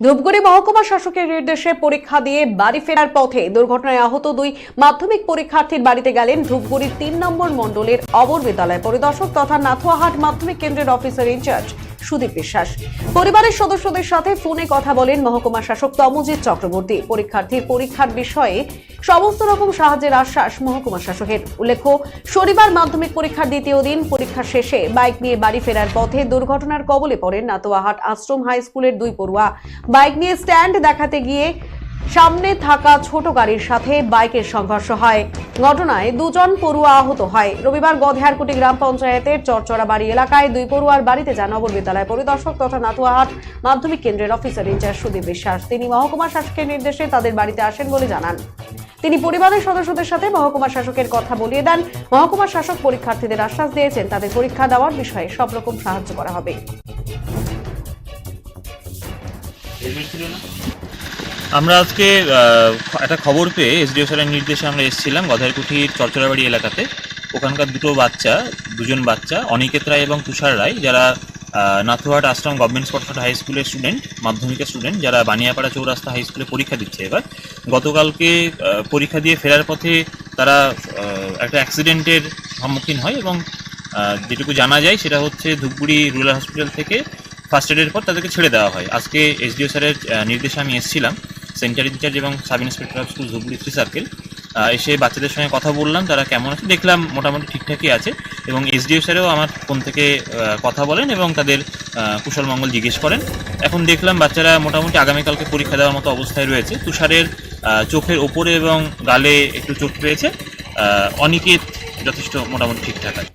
ধূপগুড়ি মহকুমা শাসকের নির্দেশে পরীক্ষা দিয়ে বাড়ি ফেরার পথে দুর্ঘটনায় আহত দুই মাধ্যমিক পরীক্ষার্থীর বাড়িতে গেলেন ধূপগুড়ির তিন নম্বর মণ্ডলের অবর বিদ্যালয় পরিদর্শক তথা নাথুয়াহাট মাধ্যমিক কেন্দ্রের অফিসার ইনচার্জ। সুদীপ বিশ্বাস। পরিবারের সদস্যদের সাথে ফোনে কথা বলেন মহকুমা শাসক তমজিৎ চক্রবর্তী। পরীক্ষার্থীর পরীক্ষার বিষয়ে সমস্ত রকম সাহায্যের আশ্বাস মহকুমা শাসকের। উল্লেখ্য, শনিবার মাধ্যমিক পরীক্ষার দ্বিতীয় দিন পরীক্ষা শেষে বাইক নিয়ে বাড়ি ফেরার পথে দুর্ঘটনার কবলে পড়েন নাতোয়াহাট আশ্রম হাই স্কুলের দুই পড়ুয়া। বাইক নিয়ে স্ট্যান্ড দেখাতে গিয়ে সামনে থাকা ছোট গাড়ির সাথে বাইকের সংঘর্ষ হয়। ঘটনায় দুজন পড়ুয়া আহত হয়। রবিবার গধেয়ারকুটি গ্রাম পঞ্চায়েতের চরচড়া বাড়ি এলাকায় দুই পড়ুয়ার বাড়িতে যান নগর বিদ্যালয় পরিদর্শক তথা নাতুয়াহাট মাধ্যমিক কেন্দ্রের অফিসার ইনচার্জ সুদীপ বিশ্বাস। তিনি মহকুমা শাসকের নির্দেশে তাদের বাড়িতে আসেন বলে জানান। তিনি পরিবারের সদস্যদের সাথে মহকুমা শাসকের কথা বলিয়ে দেন। মহকুমা শাসক পরীক্ষার্থীদের আশ্বাস দিয়েছেন, তাদের পরীক্ষা দেওয়ার বিষয়ে সব রকম সাহায্য করা হবে। আমরা আজকে একটা খবর পেয়ে এসডিও স্যারের নির্দেশে আমরা এসেছিলাম গধারকুঠির চরচরাবাড়ি এলাকাতে। ওখানকার দুটো বাচ্চা দুজন বাচ্চা অনিকেত রায় এবং তুষার রায় যারা আহ, নাথুয়াট আশ্রম গভর্নমেন্ট স্পটফট হাই স্কুলের স্টুডেন্ট মাধ্যমিকের স্টুডেন্ট যারা বানিয়াপাড়া চৌরাস্তা হাই স্কুলে পরীক্ষা দিচ্ছে এবার। গতকালকে পরীক্ষা দিয়ে ফেরার পথে তারা একটা অ্যাক্সিডেন্টের সম্মুখীন হয় এবং যেটুকু জানা যায় সেটা হচ্ছে ধূপগুড়ি রুরাল হসপিটাল থেকে ফার্স্ট এডের পর তাদেরকে ছেড়ে দেওয়া হয়। আজকে এসডিও স্যারের নির্দেশে আমি এসেছিলাম। সেন্টার ইনচার্জ এবং sub inspector of school Dhubri three circle এসে বাচ্চাদের সঙ্গে কথা বললাম, তারা কেমন আছে দেখলাম, মোটামুটি ঠিকঠাকই আছে এবং এসডিও স্যারেও আমার ফোন থেকে কথা বলেন এবং তাদের কুশল মঙ্গল জিজ্ঞেস করেন। এখন দেখলাম বাচ্চারা মোটামুটি আগামীকালকে পরীক্ষা দেওয়ার মতো অবস্থায় রয়েছে। তুষারের চোখের ওপরে এবং গালে একটু চোট পেয়েছে। অনিকেত যথেষ্ট মোটামুটি ঠিকঠাক আছে।